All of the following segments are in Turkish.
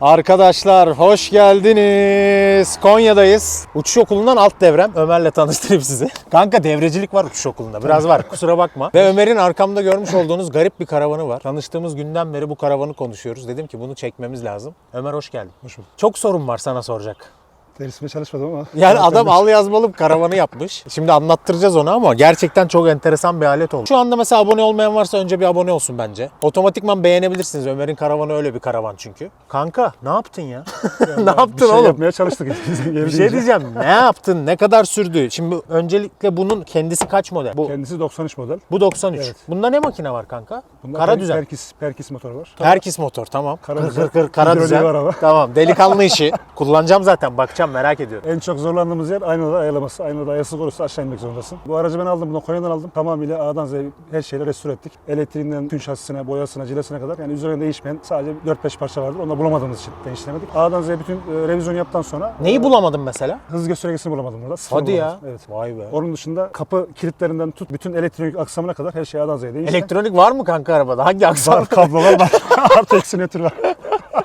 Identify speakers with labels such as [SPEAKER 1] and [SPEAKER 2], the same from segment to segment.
[SPEAKER 1] Arkadaşlar hoş geldiniz. Konya'dayız. Uçuş okulundan alt devrem. Ömer'le tanıştırayım sizi. Kanka devrecilik var uçuş okulunda. Biraz var kusura bakma. Ve Ömer'in arkamda görmüş olduğunuz garip bir karavanı var. Tanıştığımız günden beri bu karavanı konuşuyoruz. Dedim ki bunu çekmemiz lazım. Ömer hoş geldin.
[SPEAKER 2] Hoş bulduk.
[SPEAKER 1] Çok sorun var sana soracak.
[SPEAKER 2] Dersime çalışmadım ama.
[SPEAKER 1] Yani adam al yazmalı karavanı yapmış. Şimdi anlattıracağız onu ama gerçekten çok enteresan bir alet oldu. Şu anda mesela abone olmayan varsa önce bir abone olsun bence. Otomatikman beğenebilirsiniz. Ömer'in karavanı öyle bir karavan çünkü. Kanka ne yaptın ya? ne yaptın
[SPEAKER 2] bir şey
[SPEAKER 1] oğlum?
[SPEAKER 2] yapmaya çalıştık.
[SPEAKER 1] Bir şey diyeceğim. Ne yaptın? Ne kadar sürdü? Şimdi öncelikle bunun kendisi kaç model? Bu
[SPEAKER 2] Kendisi 93 model.
[SPEAKER 1] bu 93.
[SPEAKER 2] Evet.
[SPEAKER 1] Bunda ne makine var kanka?
[SPEAKER 2] Bunda
[SPEAKER 1] kara
[SPEAKER 2] per-
[SPEAKER 1] düzen.
[SPEAKER 2] Perkis, Perkis motoru var.
[SPEAKER 1] Perkis motor tamam.
[SPEAKER 2] Kara
[SPEAKER 1] kır,
[SPEAKER 2] düzen.
[SPEAKER 1] kır, kır, kara
[SPEAKER 2] Hidroliği
[SPEAKER 1] düzen.
[SPEAKER 2] var ama.
[SPEAKER 1] Tamam. Delikanlı işi. Kullanacağım zaten. Bakacağım merak ediyorum.
[SPEAKER 2] En çok zorlandığımız yer aynada ayarlaması. Aynada ayarsız olursa aşağı inmek zorundasın. Bu aracı ben aldım. Bunu Konya'dan aldım. Tamamıyla A'dan Z'ye her şeyle restore ettik. Elektriğinden tüm şasisine, boyasına, cilesine kadar. Yani üzerinde değişmeyen sadece 4-5 parça vardır. Onu da bulamadığımız için değiştiremedik. A'dan Z'ye bütün e, revizyon yaptıktan sonra
[SPEAKER 1] Neyi
[SPEAKER 2] e,
[SPEAKER 1] bulamadın mesela?
[SPEAKER 2] hız göstergesini bulamadım burada. Sıfır
[SPEAKER 1] Hadi ya.
[SPEAKER 2] bulamadım. Evet.
[SPEAKER 1] Vay be.
[SPEAKER 2] Onun dışında kapı kilitlerinden tut bütün elektronik aksamına kadar her şey A'dan Z'ye değişti.
[SPEAKER 1] Elektronik var mı kanka arabada? Hangi aksam?
[SPEAKER 2] Var, kablolar var. Artı eksi nötr var.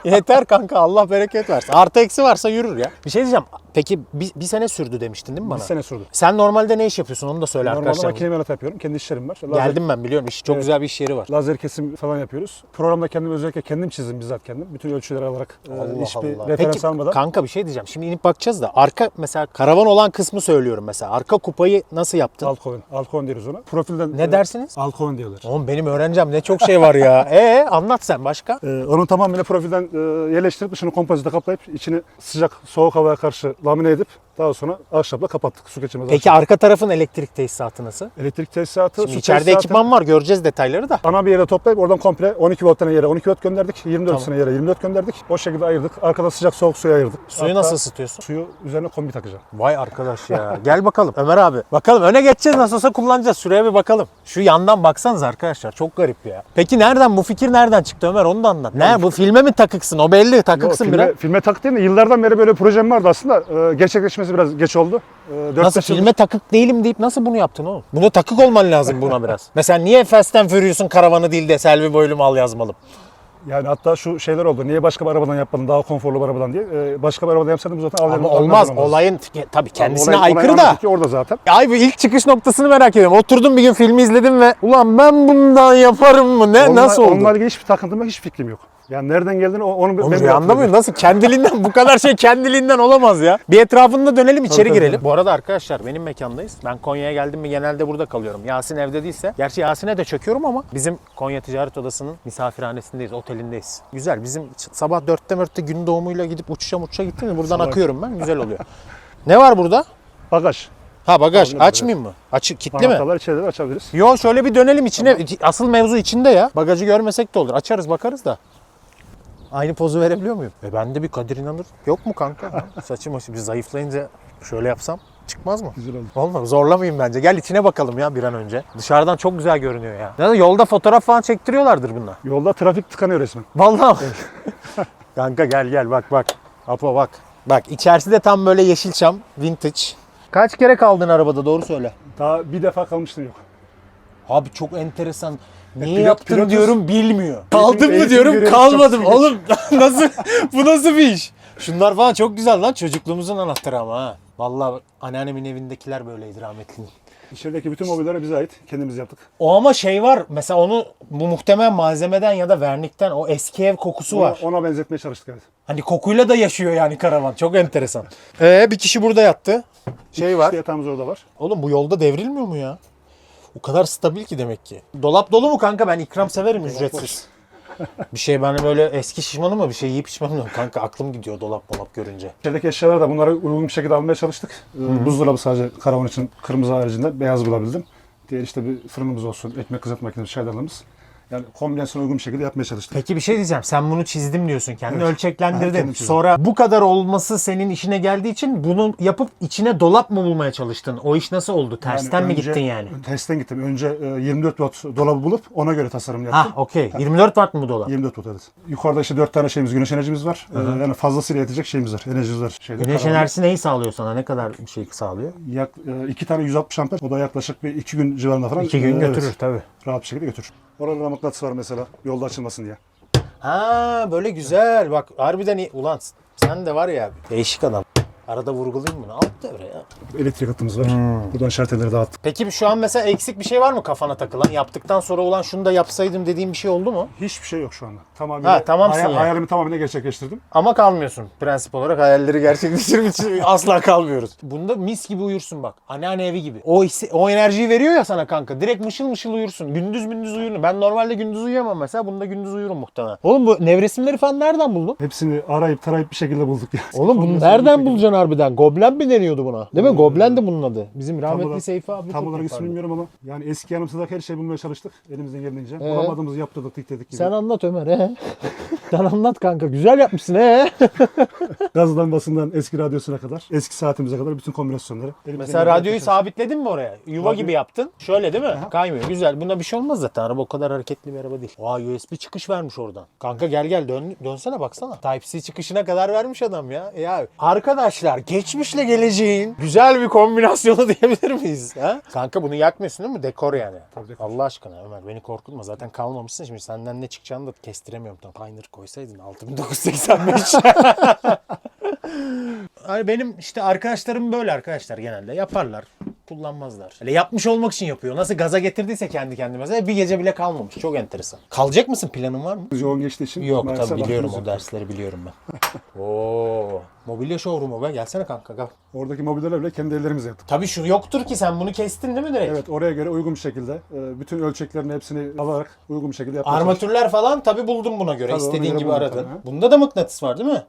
[SPEAKER 1] Yeter kanka Allah bereket versin. Artı eksi varsa yürür ya. Bir şey diyeceğim. Peki bir, bir sene sürdü demiştin değil mi bana?
[SPEAKER 2] Bir sene sürdü.
[SPEAKER 1] Sen normalde ne iş yapıyorsun onu da söyle
[SPEAKER 2] Normalde
[SPEAKER 1] arkadaşlar.
[SPEAKER 2] makine imalatı yapıyorum. Kendi işlerim var. Lazer,
[SPEAKER 1] Geldim ben biliyorum. İş, çok
[SPEAKER 2] Evet.
[SPEAKER 1] güzel bir iş yeri var.
[SPEAKER 2] Lazer kesim falan yapıyoruz. Programda kendim özellikle kendim çizdim bizzat kendim. Bütün ölçüleri alarak e,
[SPEAKER 1] Allah
[SPEAKER 2] hiçbir
[SPEAKER 1] Allah.
[SPEAKER 2] referans
[SPEAKER 1] Peki
[SPEAKER 2] almadan.
[SPEAKER 1] kanka bir şey diyeceğim. Şimdi inip bakacağız da arka mesela karavan olan kısmı söylüyorum mesela. Arka kupayı nasıl yaptın?
[SPEAKER 2] Alkoven. Alkoven diyoruz ona. Profilden
[SPEAKER 1] Ne
[SPEAKER 2] e,
[SPEAKER 1] dersiniz?
[SPEAKER 2] Alkoven diyorlar.
[SPEAKER 1] Oğlum benim öğreneceğim ne çok şey var ya. Ee anlat sen başka.
[SPEAKER 2] Ee, onu tamamıyla profilden e, yerleştirip dışını kompozite kaplayıp içini sıcak soğuk havaya karşı lamine edip daha sonra ahşapla kapattık. Su geçirmez
[SPEAKER 1] Peki
[SPEAKER 2] ahşap.
[SPEAKER 1] arka tarafın elektrik tesisatı nasıl?
[SPEAKER 2] Elektrik tesisatı,
[SPEAKER 1] Şimdi
[SPEAKER 2] su
[SPEAKER 1] içeride
[SPEAKER 2] tesisatı-
[SPEAKER 1] ekipman var göreceğiz detayları da.
[SPEAKER 2] Ana bir yere toplayıp oradan komple 12 volttan yere 12 volt gönderdik. 24
[SPEAKER 1] Tamam.
[SPEAKER 2] yere 24 gönderdik. O şekilde ayırdık. Arkada sıcak soğuk suyu ayırdık.
[SPEAKER 1] Suyu
[SPEAKER 2] Hatta
[SPEAKER 1] nasıl ısıtıyorsun?
[SPEAKER 2] Suyu üzerine kombi takacağım.
[SPEAKER 1] Vay arkadaş ya. Gel bakalım Ömer abi. Bakalım öne geçeceğiz nasıl olsa kullanacağız. Şuraya bir bakalım. Şu yandan baksanız arkadaşlar çok garip ya. Peki nereden bu fikir nereden çıktı Ömer onu da anlat. Ne bu filme mi takıksın o belli takıksın
[SPEAKER 2] Yok,
[SPEAKER 1] biraz.
[SPEAKER 2] filme, filme tak değil de yıllardan beri böyle projem vardı aslında. Ee, gerçekleşmesi biraz geç oldu. Ee,
[SPEAKER 1] Nasıl
[SPEAKER 2] beş yıldır-
[SPEAKER 1] filme takık değilim deyip nasıl bunu yaptın oğlum? Buna takık olman lazım buna biraz. Mesela niye Fast and Furious'un karavanı değil de Selvi Boylum al yazmalım?
[SPEAKER 2] Yani hatta şu şeyler oldu. Niye başka bir arabadan yapmadın daha konforlu bir arabadan diye. Ee, başka bir arabadan yapsaydım bu zaten
[SPEAKER 1] Ama olmaz. Olayın tabii kendisine
[SPEAKER 2] Olay- olay
[SPEAKER 1] aykırı da.
[SPEAKER 2] orada zaten.
[SPEAKER 1] Ay bu ilk çıkış noktasını merak ediyorum. Oturdum bir gün filmi izledim ve ulan ben bundan yaparım mı? Ne
[SPEAKER 2] Onunla-
[SPEAKER 1] nasıl oldu?
[SPEAKER 2] Onunla ilgili hiçbir takıntım yok, hiç fikrim yok. Yani nereden geldiğini o- onu
[SPEAKER 1] Oğlum
[SPEAKER 2] ben de hatırlamıyorum.
[SPEAKER 1] Nasıl? Kendiliğinden bu kadar şey kendiliğinden olamaz ya. Bir etrafında dönelim içeri
[SPEAKER 2] tabii,
[SPEAKER 1] girelim.
[SPEAKER 2] tabii.
[SPEAKER 1] Bu arada arkadaşlar benim mekandayız. Ben Konya'ya geldim mi genelde burada kalıyorum. Yasin evde değilse. Gerçi Yasin'e de çöküyorum ama bizim Konya Ticaret Odası'nın misafirhanesindeyiz, otelindeyiz. Güzel. Bizim sabah dörtte mörtte gün doğumuyla gidip uçuşa uçuşa gittim mi buradan akıyorum ben. Güzel oluyor. ne var burada?
[SPEAKER 2] Bagaj.
[SPEAKER 1] Ha bagaj.
[SPEAKER 2] Anladım,
[SPEAKER 1] Açmayayım mı? Açık, kilitli mi?
[SPEAKER 2] Anahtarlar içeride açabiliriz.
[SPEAKER 1] Yo şöyle bir dönelim içine. Asıl mevzu içinde ya. Bagajı görmesek de olur. Açarız bakarız da. Aynı pozu verebiliyor muyum? E bende bir Kadir İnanır yok mu kanka? Saçım başım bir zayıflayınca şöyle yapsam çıkmaz mı?
[SPEAKER 2] Güzel oldu.
[SPEAKER 1] Olmaz. Zorlamayayım bence. Gel içine bakalım ya bir an önce. Dışarıdan çok güzel görünüyor ya. Ya da yolda fotoğraf falan çektiriyorlardır bunlar.
[SPEAKER 2] Yolda trafik tıkanıyor resmen.
[SPEAKER 1] Vallahi. kanka gel gel bak bak. Apo bak. Bak içerisi de tam böyle yeşilçam, vintage. Kaç kere kaldın arabada doğru söyle.
[SPEAKER 2] Daha bir defa kalmıştın yok.
[SPEAKER 1] Abi çok enteresan. Niye
[SPEAKER 2] pilot-
[SPEAKER 1] yaptın
[SPEAKER 2] pilotuz.
[SPEAKER 1] diyorum bilmiyor. Kaldım mı diyorum kalmadım. Oğlum nasıl bu nasıl bir iş? Şunlar falan çok güzel lan çocukluğumuzun anahtarı ama ha. Vallahi anneannemin evindekiler böyleydi rahmetlinin.
[SPEAKER 2] İçerideki bütün mobilyalar bize ait. Kendimiz yaptık.
[SPEAKER 1] O ama şey var mesela onu bu muhtemelen malzemeden ya da vernikten o eski ev kokusu
[SPEAKER 2] Ona,
[SPEAKER 1] var.
[SPEAKER 2] ona benzetmeye çalıştık evet.
[SPEAKER 1] Hani kokuyla da yaşıyor yani karavan. Çok enteresan. Ee bir kişi burada yattı. Şey var.
[SPEAKER 2] İşte yatağımız orada var.
[SPEAKER 1] Oğlum bu yolda devrilmiyor mu ya? O kadar stabil ki demek ki. Dolap dolu mu kanka? Ben ikram severim ücretsiz. bir şey ben böyle eski şişmanım ama bir şey yiyip içmem kanka aklım gidiyor dolap dolap görünce.
[SPEAKER 2] İçerideki eşyalar da bunları uygun bir şekilde almaya çalıştık. Ee, Buzdolabı sadece karavan için kırmızı haricinde beyaz bulabildim. Diğer işte bir fırınımız olsun, ekmek kızartma makinemiz, çaydanlığımız. Yani kombinasyona uygun bir şekilde yapmaya çalıştık.
[SPEAKER 1] Peki bir şey diyeceğim. Sen bunu çizdim diyorsun. Kendini
[SPEAKER 2] Evet.
[SPEAKER 1] ölçeklendirdin.
[SPEAKER 2] Kendim çizdim.
[SPEAKER 1] Sonra bu kadar olması senin işine geldiği için bunu yapıp içine dolap mı bulmaya çalıştın? O iş nasıl oldu? Tersten
[SPEAKER 2] Yani
[SPEAKER 1] mi
[SPEAKER 2] önce-
[SPEAKER 1] gittin yani?
[SPEAKER 2] Tersten gittim. Önce e, 24 watt dolabı bulup ona göre tasarım yaptım.
[SPEAKER 1] Ha okey. 24 watt mı dolap?
[SPEAKER 2] 24 watt evet. Yukarıda işte 4 tane şeyimiz, güneş enerjimiz var. Ee, yani fazlasıyla yetecek şeyimiz var, enerjimiz var. Şeyde,
[SPEAKER 1] Güneş
[SPEAKER 2] karavanda.
[SPEAKER 1] enerjisi neyi sağlıyor sana? Ne kadar bir şey sağlıyor?
[SPEAKER 2] Yak, e, iki tane 160 amper. O da yaklaşık bir 2 gün civarında falan.
[SPEAKER 1] İki gün
[SPEAKER 2] e,
[SPEAKER 1] götürür
[SPEAKER 2] evet,
[SPEAKER 1] tabii.
[SPEAKER 2] rahat bir şekilde götürür. Orada mıknatıs var mesela yolda açılmasın diye.
[SPEAKER 1] Ha böyle güzel. Bak harbiden iyi. Ulan sen de var ya değişik adam. Arada vurgulayayım bunu. Alt devre ya.
[SPEAKER 2] Elektrik hattımız var.
[SPEAKER 1] Hmm.
[SPEAKER 2] Buradan şarteleri dağıttık.
[SPEAKER 1] Peki şu an mesela eksik bir şey var mı kafana takılan? Yaptıktan sonra ulan şunu da yapsaydım dediğim bir şey oldu mu?
[SPEAKER 2] Hiçbir şey yok şu anda. Tamamıyla
[SPEAKER 1] Ha, tamamsın yani.
[SPEAKER 2] hayalimi tamamıyla gerçekleştirdim.
[SPEAKER 1] Ama kalmıyorsun. Prensip olarak hayalleri gerçekleştirmek için asla kalmıyoruz. Bunda mis gibi uyursun bak. Anneanne evi gibi. O o enerjiyi veriyor ya sana kanka. Direkt mışıl mışıl uyursun. Gündüz gündüz uyursun. Ben normalde gündüz uyuyamam mesela. Bunda gündüz uyurum muhtemelen. Oğlum bu nevresimleri falan nereden buldun?
[SPEAKER 2] Hepsini arayıp tarayıp bir şekilde bulduk ya.
[SPEAKER 1] Oğlum bunu nereden bulacaksın harbiden? Goblen mi deniyordu buna? Değil mi? Goblen de bunun adı. Bizim rahmetli
[SPEAKER 2] olarak-
[SPEAKER 1] Seyfi abi.
[SPEAKER 2] Tam
[SPEAKER 1] çok
[SPEAKER 2] olarak ismini
[SPEAKER 1] yapardı.
[SPEAKER 2] bilmiyorum ama yani eski yanımızda her şeyi bulmaya çalıştık elimizden geldiğince.
[SPEAKER 1] Ee?
[SPEAKER 2] Bulamadığımızı yaptırdık, dikledik gibi.
[SPEAKER 1] Sen anlat Ömer he. Sen anlat kanka. Güzel yapmışsın he.
[SPEAKER 2] Gaz lambasından eski radyosuna kadar, eski saatimize kadar bütün kombinasyonları. elimizden
[SPEAKER 1] Mesela
[SPEAKER 2] geldiğince
[SPEAKER 1] radyoyu
[SPEAKER 2] çalıştık.
[SPEAKER 1] sabitledin mi oraya? Yuva
[SPEAKER 2] Radyo-
[SPEAKER 1] gibi yaptın. Şöyle değil mi?
[SPEAKER 2] Aha.
[SPEAKER 1] Kaymıyor. Güzel. Buna bir şey olmaz zaten. Araba o kadar hareketli bir araba değil. Aa USB çıkış vermiş oradan. Kanka gel gel dön, dönsene baksana. Type-C çıkışına kadar vermiş adam ya. Ya arkadaşlar geçmişle geleceğin güzel bir kombinasyonu diyebilir miyiz? Ha? Kanka bunu yakmıyorsun değil mi? Dekor yani.
[SPEAKER 2] Tabii.
[SPEAKER 1] Allah aşkına Ömer beni korkutma. Zaten kalmamışsın. Şimdi senden ne çıkacağını da kestiremiyorum. Tam Pioneer koysaydın 6985. Hani benim işte arkadaşlarım böyle arkadaşlar genelde yaparlar. Kullanmazlar. Öyle yapmış olmak için yapıyor. Nasıl gaza getirdiyse kendi kendine mesela bir gece bile kalmamış. Çok enteresan. Kalacak mısın? Planın var mı?
[SPEAKER 2] Yoğun geçtiği için.
[SPEAKER 1] Yok
[SPEAKER 2] maalesef
[SPEAKER 1] tabii biliyorum o dersleri biliyorum ben. Oo, mobilya showroom'u be. Gelsene kanka gel.
[SPEAKER 2] Oradaki mobilyaları bile kendi ellerimizle yaptık.
[SPEAKER 1] Tabii şu yoktur ki sen bunu kestin değil mi direkt?
[SPEAKER 2] Evet oraya göre uygun bir şekilde e, bütün ölçeklerini hepsini alarak uygun bir şekilde çalıştık.
[SPEAKER 1] Armatürler falan tabii buldum buna göre.
[SPEAKER 2] Tabii,
[SPEAKER 1] İstediğin
[SPEAKER 2] göre
[SPEAKER 1] gibi aradın.
[SPEAKER 2] tabii.
[SPEAKER 1] Bunda da mıknatıs var değil mi?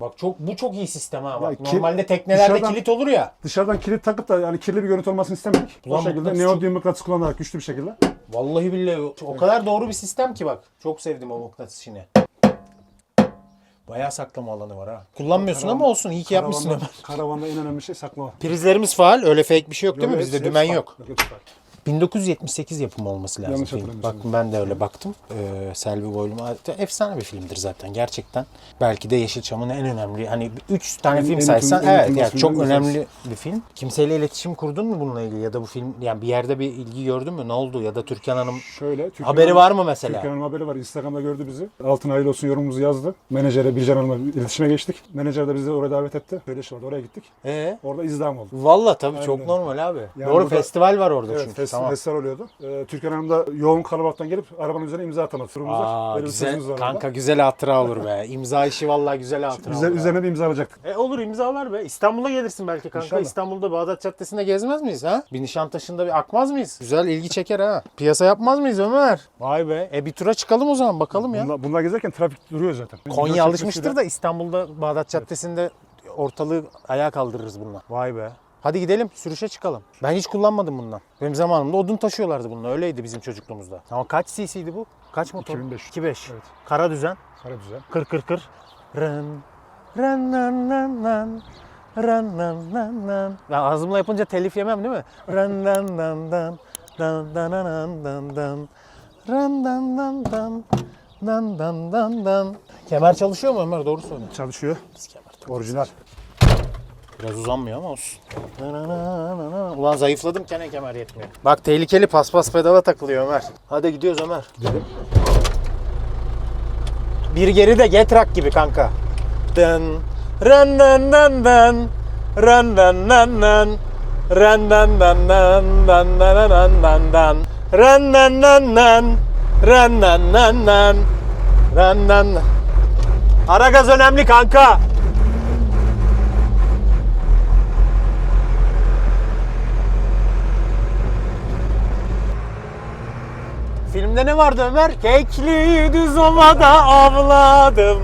[SPEAKER 1] Bak çok bu çok iyi sistem ha. Bak,
[SPEAKER 2] Ya
[SPEAKER 1] normalde teknelerde
[SPEAKER 2] dışarıdan-
[SPEAKER 1] kilit olur ya.
[SPEAKER 2] Dışarıdan kilit takıp da yani kirli bir görüntü olmasını istemedik.
[SPEAKER 1] Ulan
[SPEAKER 2] o şekilde
[SPEAKER 1] mıknatıs
[SPEAKER 2] neodyum mıknatıs kullanarak güçlü bir şekilde.
[SPEAKER 1] Vallahi billahi o kadar doğru bir sistem ki bak. Çok sevdim o mıknatıs işini. Bayağı saklama alanı var ha. Kullanmıyorsun ama olsun. iyi ki yapmışsın
[SPEAKER 2] Karavanda,
[SPEAKER 1] Ömer.
[SPEAKER 2] karavanda en önemli şey saklama.
[SPEAKER 1] Prizlerimiz faal. Öyle fake bir şey yok değil mi? Bizde
[SPEAKER 2] hepsi-
[SPEAKER 1] dümen
[SPEAKER 2] hepsi
[SPEAKER 1] yok.
[SPEAKER 2] hepsi.
[SPEAKER 1] 1978 yapımı olması lazım
[SPEAKER 2] Yanlış
[SPEAKER 1] film. Bak ben de öyle baktım. Ee, Selvi Boylum. Efsane bir filmdir zaten gerçekten. Belki de Yeşilçam'ın en önemli hani 3 tane
[SPEAKER 2] En-
[SPEAKER 1] film
[SPEAKER 2] en
[SPEAKER 1] saysan
[SPEAKER 2] unutulmaz-
[SPEAKER 1] evet yani çok önemli bir film. Kimseyle iletişim kurdun mu bununla ilgili ya da bu film yani bir yerde bir ilgi gördün mü? Ne oldu ya da Türkan Hanım
[SPEAKER 2] Şöyle. Türkan
[SPEAKER 1] haberi
[SPEAKER 2] Hanım-
[SPEAKER 1] var mı mesela?
[SPEAKER 2] Türkan Hanım haberi var. Instagram'da gördü bizi. Altın hayırlı olsun yorumumuzu yazdı. Menajere Bircan Hanım'la iletişime geçtik. Menajer de bizi oraya davet etti. Söyleşi vardı. Oraya gittik.
[SPEAKER 1] Ee?
[SPEAKER 2] Orada izdiham oldu.
[SPEAKER 1] Valla tabii çok
[SPEAKER 2] Aynen.
[SPEAKER 1] normal abi.
[SPEAKER 2] Yani
[SPEAKER 1] Doğru
[SPEAKER 2] burada-
[SPEAKER 1] festival var orada
[SPEAKER 2] Evet,
[SPEAKER 1] çünkü.
[SPEAKER 2] festival,
[SPEAKER 1] tamam.
[SPEAKER 2] festival oluyordu. Ee, Türkan Hanım da yoğun kalabalıktan gelip arabanın üzerine imza atamadı. Turumuz var.
[SPEAKER 1] Aa,
[SPEAKER 2] Böyle bir
[SPEAKER 1] güzel,
[SPEAKER 2] var
[SPEAKER 1] kanka
[SPEAKER 2] orada.
[SPEAKER 1] güzel hatıra olur be. İmza işi vallahi güzel hatıra
[SPEAKER 2] Üzer-
[SPEAKER 1] olur.
[SPEAKER 2] üzerine bir imza alacaktık.
[SPEAKER 1] E olur imzalar be. İstanbul'a gelirsin belki kanka.
[SPEAKER 2] İnşallah.
[SPEAKER 1] İstanbul'da Bağdat Caddesi'nde gezmez miyiz ha? Bir Nişantaşı'nda bir akmaz mıyız? Güzel ilgi çeker ha. Piyasa yapmaz mıyız Ömer? Vay be. E bir tura çıkalım o zaman bakalım ya.
[SPEAKER 2] Bunlar, bunlar gezerken trafik duruyor zaten.
[SPEAKER 1] Konya alışmıştır da İstanbul'da Bağdat Caddesi'nde ortalığı ayağa kaldırırız bununla. Vay be. Hadi gidelim sürüşe çıkalım. Ben hiç kullanmadım bundan. Benim zamanımda odun taşıyorlardı bununla. Öyleydi bizim çocukluğumuzda. Ama kaç cc'ydi bu? Kaç motor?
[SPEAKER 2] 2500.
[SPEAKER 1] 25.
[SPEAKER 2] Evet.
[SPEAKER 1] Kara düzen.
[SPEAKER 2] Karabüze.
[SPEAKER 1] Kır kır kır. Rın. Rın nan nan nan. Rın nan nan nan. Ya ağzımla yapınca telif yemem değil mi? Rın nan nan dan. Dan dan dan dan dan. Rın dan dan dan. Dan dan dan dan. Kemer çalışıyor mu Ömer? Doğru söyle.
[SPEAKER 2] Çalışıyor.
[SPEAKER 1] Biz kemer
[SPEAKER 2] Orijinal.
[SPEAKER 1] Biraz uzanmıyor ama olsun. Ulan zayıfladım gene kemer yetmiyor. Bak tehlikeli paspas pedala takılıyor Ömer. Hadi gidiyoruz Ömer.
[SPEAKER 2] Gidelim.
[SPEAKER 1] Bir geri de Getrak gibi kanka. Dın. Ran dan dan dan. Ran dan dan dan. Ran dan dan dan dan dan dan dan dan. Ran dan dan dan. Ran dan dan dan. Ran dan. Ara gaz önemli kanka. Filmde ne vardı Ömer? Kekli düz ovada avladım.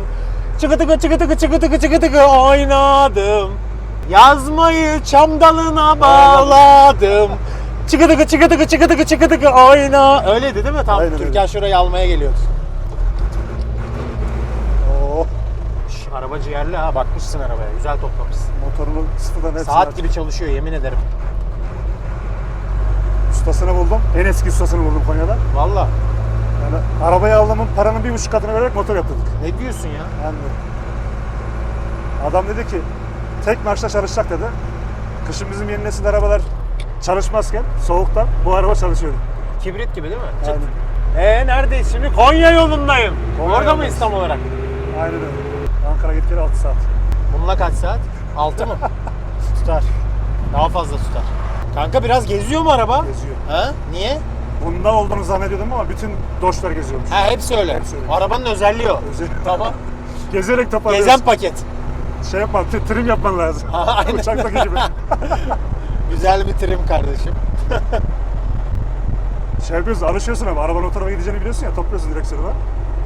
[SPEAKER 1] Çıkı tıkı çıkı tıkı çıkı tıkı çıkı tıkı oynadım. Yazmayı çam dalına bağladım. Çıkı tıkı çıkı tıkı çıkı tıkı çıkı tıkı oyna. Öyleydi değil mi? Tam
[SPEAKER 2] Aynen öyle.
[SPEAKER 1] Türkan şurayı almaya geliyoruz. Oh. Şş, araba ciğerli ha. Bakmışsın arabaya. Güzel toplamışsın.
[SPEAKER 2] Motorunu sıfırdan hepsini
[SPEAKER 1] Saat gibi çalışıyor yemin ederim.
[SPEAKER 2] Ustasını buldum. En eski ustasını buldum Konya'da.
[SPEAKER 1] Valla.
[SPEAKER 2] Yani arabayı aldığımın paranın bir buçuk katını vererek motor yaptırdık.
[SPEAKER 1] Ne diyorsun ya?
[SPEAKER 2] Yani adam dedi ki tek marşla çalışacak dedi. Kışın bizim yeni nesil arabalar çalışmazken soğukta bu araba çalışıyordu.
[SPEAKER 1] Kibrit gibi değil mi? Çıt.
[SPEAKER 2] Yani
[SPEAKER 1] Ee neredeyiz şimdi? Konya yolundayım.
[SPEAKER 2] Konya
[SPEAKER 1] Orada mıyız tam olarak?
[SPEAKER 2] Aynen öyle. Ankara git gel 6 saat.
[SPEAKER 1] Bununla kaç saat? 6 mı? tutar. Daha fazla tutar. Kanka biraz geziyor mu araba?
[SPEAKER 2] Geziyor.
[SPEAKER 1] Ha? Niye?
[SPEAKER 2] Bunda olduğunu zannediyordum ama bütün doşlar geziyormuş.
[SPEAKER 1] Ha hepsi öyle.
[SPEAKER 2] Hepsi öyle.
[SPEAKER 1] Arabanın özelliği o.
[SPEAKER 2] Özel-
[SPEAKER 1] Tamam.
[SPEAKER 2] Gezerek toparlıyorsun.
[SPEAKER 1] Gezen paket.
[SPEAKER 2] Şey yapman, t- trim yapman lazım.
[SPEAKER 1] Ha, aynen.
[SPEAKER 2] Uçaktaki gibi.
[SPEAKER 1] Güzel bir trim kardeşim.
[SPEAKER 2] Şey yapıyorsun, alışıyorsun ama arabanın o tarafa gideceğini biliyorsun ya, topluyorsun direksiyonu.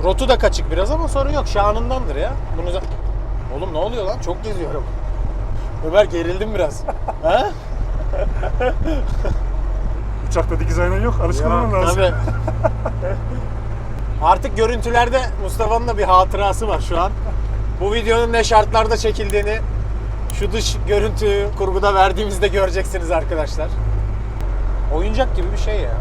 [SPEAKER 1] Rotu da kaçık biraz ama sorun yok. Şanındandır ya. Bunu za- Oğlum ne oluyor lan? Çok geziyor araba. Ömer gerildim biraz. ha?
[SPEAKER 2] Uçakta dikiz aynan yok, alışkın olman lazım.
[SPEAKER 1] Tabii. Artık görüntülerde Mustafa'nın da bir hatırası var şu an. Bu videonun ne şartlarda çekildiğini şu dış görüntü kurguda verdiğimizde göreceksiniz arkadaşlar. Oyuncak gibi bir şey ya.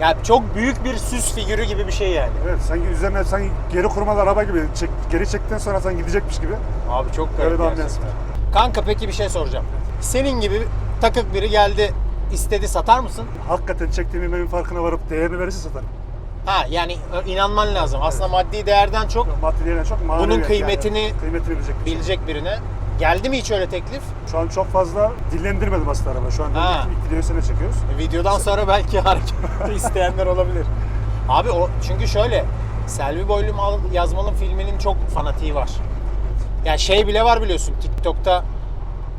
[SPEAKER 1] Ya çok büyük bir süs figürü gibi bir şey yani.
[SPEAKER 2] Evet, sanki üzerine sanki geri kurmalı araba gibi, çek, geri çektikten sonra sen gidecekmiş gibi.
[SPEAKER 1] Abi çok
[SPEAKER 2] Öyle
[SPEAKER 1] garip
[SPEAKER 2] bir ambiyans
[SPEAKER 1] gerçekten. Kanka peki bir şey soracağım. Senin gibi takık biri geldi istedi satar mısın?
[SPEAKER 2] Hakikaten çektiğim emeğin farkına varıp değerini verirse satarım.
[SPEAKER 1] Ha yani inanman lazım. Aslında maddi değerden çok
[SPEAKER 2] Maddi değerine çok manevi.
[SPEAKER 1] Bunun kıymetini-
[SPEAKER 2] yani. kıymetini bilecek.
[SPEAKER 1] bilecek birine. Geldi mi hiç öyle teklif?
[SPEAKER 2] Şu an çok fazla dillendirmedim aslında araba. Şu an
[SPEAKER 1] Ha.
[SPEAKER 2] ilk, videoyu sene çekiyoruz.
[SPEAKER 1] Videodan sonra belki hareket isteyenler olabilir. Abi o çünkü şöyle Selvi Boylum Al- Yazmalım filminin çok fanatiği var. Yani şey bile var biliyorsun TikTok'ta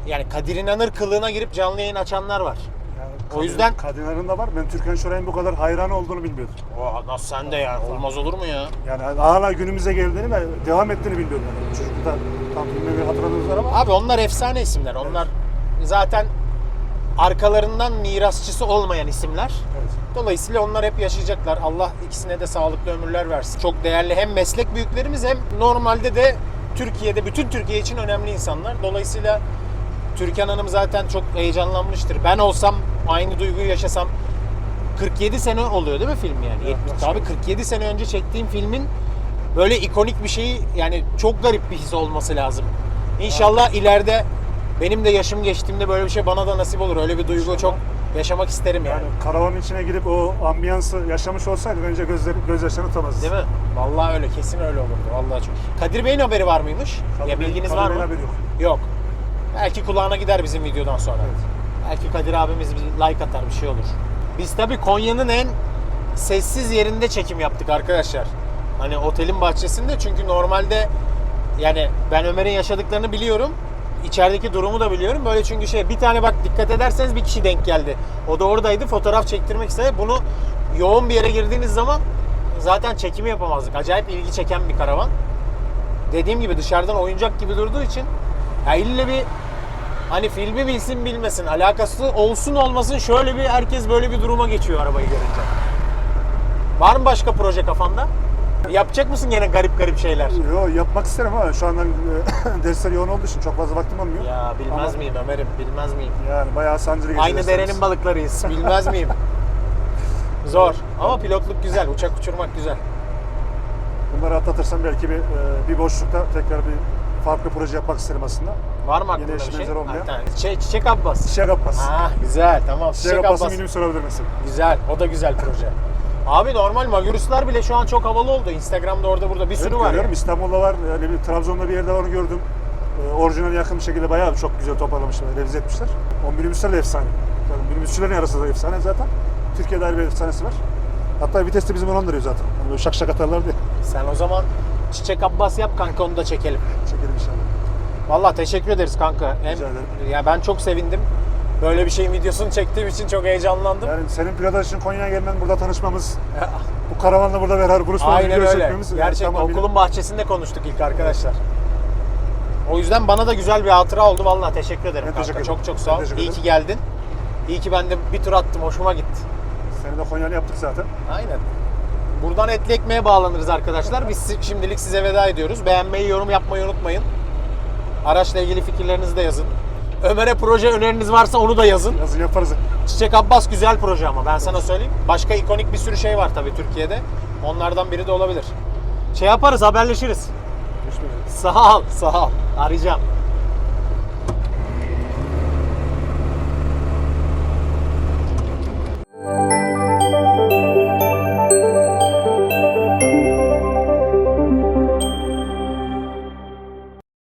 [SPEAKER 1] yani Kadir İnanır kılığına girip canlı yayın açanlar var.
[SPEAKER 2] Yani
[SPEAKER 1] O yüzden-
[SPEAKER 2] Kadınların da var. Ben Türkan Şoray'ın bu kadar hayran olduğunu bilmiyordum.
[SPEAKER 1] Oha nasıl sen de yani olmaz olur mu ya?
[SPEAKER 2] Yani hala günümüze geldiğini ve devam ettiğini bilmiyordum. Yani. Çocukta tam filmleri hatırladığınız ama
[SPEAKER 1] Abi onlar efsane isimler. Onlar zaten arkalarından mirasçısı olmayan isimler.
[SPEAKER 2] evet.
[SPEAKER 1] Dolayısıyla onlar hep yaşayacaklar. Allah ikisine de sağlıklı ömürler versin. Çok değerli hem meslek büyüklerimiz hem normalde de Türkiye'de bütün Türkiye için önemli insanlar. Dolayısıyla Türkan Hanım zaten çok heyecanlanmıştır. Ben olsam aynı duyguyu yaşasam 47 sene oluyor değil mi film yani?
[SPEAKER 2] Evet,
[SPEAKER 1] 70.
[SPEAKER 2] başka.
[SPEAKER 1] Abi 47 sene önce çektiğim filmin böyle ikonik bir şeyi yani çok garip bir his olması lazım. İnşallah ileride benim de yaşım geçtiğimde böyle bir şey bana da nasip olur. Öyle bir duygu çok yaşamak isterim yani.
[SPEAKER 2] Yani karavanın içine girip o ambiyansı yaşamış olsaydık önce gözleri, gözyaşlarını tutamazdık.
[SPEAKER 1] Değil mi? Vallahi öyle kesin öyle olurdu. Vallahi çok. Kadir Bey'in haberi var mıymış? ya bilginiz var mı?
[SPEAKER 2] Haberi yok.
[SPEAKER 1] Yok. Belki kulağına gider bizim videodan sonra. Belki Kadir abimiz bir like atar bir şey olur. Biz tabii Konya'nın en sessiz yerinde çekim yaptık arkadaşlar. Hani otelin bahçesinde çünkü normalde yani ben Ömer'in yaşadıklarını biliyorum. İçerideki durumu da biliyorum. Böyle çünkü şey bir tane bak dikkat ederseniz bir kişi denk geldi. O da oradaydı. Fotoğraf çektirmek istedi. Bunu yoğun bir yere girdiğiniz zaman zaten çekimi yapamazdık. Acayip ilgi çeken bir karavan. Dediğim gibi dışarıdan oyuncak gibi durduğu için ya ille bir hani filmi bilsin bilmesin alakası olsun olmasın şöyle bir herkes böyle bir duruma geçiyor arabayı görünce. Var mı başka proje kafanda? Yapacak mısın yine garip garip şeyler?
[SPEAKER 2] Yo, yapmak isterim ama şu andan e, dersler yoğun olduğu için çok fazla vaktim olmuyor.
[SPEAKER 1] Ya bilmez
[SPEAKER 2] Ama
[SPEAKER 1] miyim Ömer'im bilmez miyim?
[SPEAKER 2] Yani bayağı sancılı
[SPEAKER 1] Aynı derenin balıklarıyız bilmez miyim? Zor ama pilotluk güzel uçak uçurmak güzel.
[SPEAKER 2] Bunları atlatırsam belki bir, e, bir boşlukta tekrar bir farklı proje yapmak isterim aslında.
[SPEAKER 1] Var mı
[SPEAKER 2] Yine
[SPEAKER 1] aklında bir
[SPEAKER 2] eşi
[SPEAKER 1] şey?
[SPEAKER 2] benzer olmayan.
[SPEAKER 1] Ha, tamam. Çiçek, Çiçek Abbas.
[SPEAKER 2] Çiçek Abbas.
[SPEAKER 1] Ah güzel tamam
[SPEAKER 2] Çiçek
[SPEAKER 1] Çiçek
[SPEAKER 2] Abbas'ın
[SPEAKER 1] Abbas.
[SPEAKER 2] minibüsü olabilir mesela.
[SPEAKER 1] Güzel. O da güzel proje. Abi normal Magirus'lar bile şu an çok havalı oldu. Instagram'da orada burada bir sürü
[SPEAKER 2] Evet,
[SPEAKER 1] var.
[SPEAKER 2] görüyorum.
[SPEAKER 1] ya.
[SPEAKER 2] İstanbul'da var, yani bir Trabzon'da bir yerde var onu gördüm. E, orijinal yakın bir şekilde bayağı çok güzel toparlamışlar, revize etmişler. O minibüsler de efsane. Yani minibüsçülerin arasında da efsane zaten. Türkiye'de ayrı bir efsanesi var. Hatta viteste bizim onu andırıyor zaten. Hani böyle şak şak atarlar diye.
[SPEAKER 1] Sen o zaman Çiçek Abbas yap kanka onu da çekelim.
[SPEAKER 2] Çekelim inşallah.
[SPEAKER 1] Vallahi teşekkür ederiz kanka. Hem,
[SPEAKER 2] Rica ederim.
[SPEAKER 1] ya ben çok sevindim. Böyle bir şeyin videosunu çektiğim için çok heyecanlandım.
[SPEAKER 2] Yani senin için Konya'ya gelmen, burada tanışmamız, bu karavanla burada beraber buluşmamız,
[SPEAKER 1] Aynen
[SPEAKER 2] video
[SPEAKER 1] öyle.
[SPEAKER 2] çekmemiz, yani
[SPEAKER 1] Gerçekten
[SPEAKER 2] tamamıyla-
[SPEAKER 1] okulun bahçesinde konuştuk ilk arkadaşlar. O yüzden bana da güzel bir hatıra oldu. Vallahi teşekkür ederim
[SPEAKER 2] Ben
[SPEAKER 1] kanka.
[SPEAKER 2] teşekkür
[SPEAKER 1] çok
[SPEAKER 2] ederim.
[SPEAKER 1] çok
[SPEAKER 2] Ben
[SPEAKER 1] sağ ol. İyi ki geldin. İyi ki ben de bir tur attım. Hoşuma gitti.
[SPEAKER 2] Seni de Konya'lı yaptık zaten.
[SPEAKER 1] Aynen. Buradan etli ekmeğe bağlanırız arkadaşlar. Biz şimdilik size veda ediyoruz. Beğenmeyi, yorum yapmayı unutmayın. Araçla ilgili fikirlerinizi de yazın. Ömer'e proje öneriniz varsa onu da yazın.
[SPEAKER 2] Yazın yaparız.
[SPEAKER 1] Çiçek Abbas güzel proje ama ben sana söyleyeyim. Başka ikonik bir sürü şey var tabii Türkiye'de. Onlardan biri de olabilir. Şey yaparız, haberleşiriz.
[SPEAKER 2] Görüşmek üzere.
[SPEAKER 1] Sağ ol, sağ ol. Arayacağım.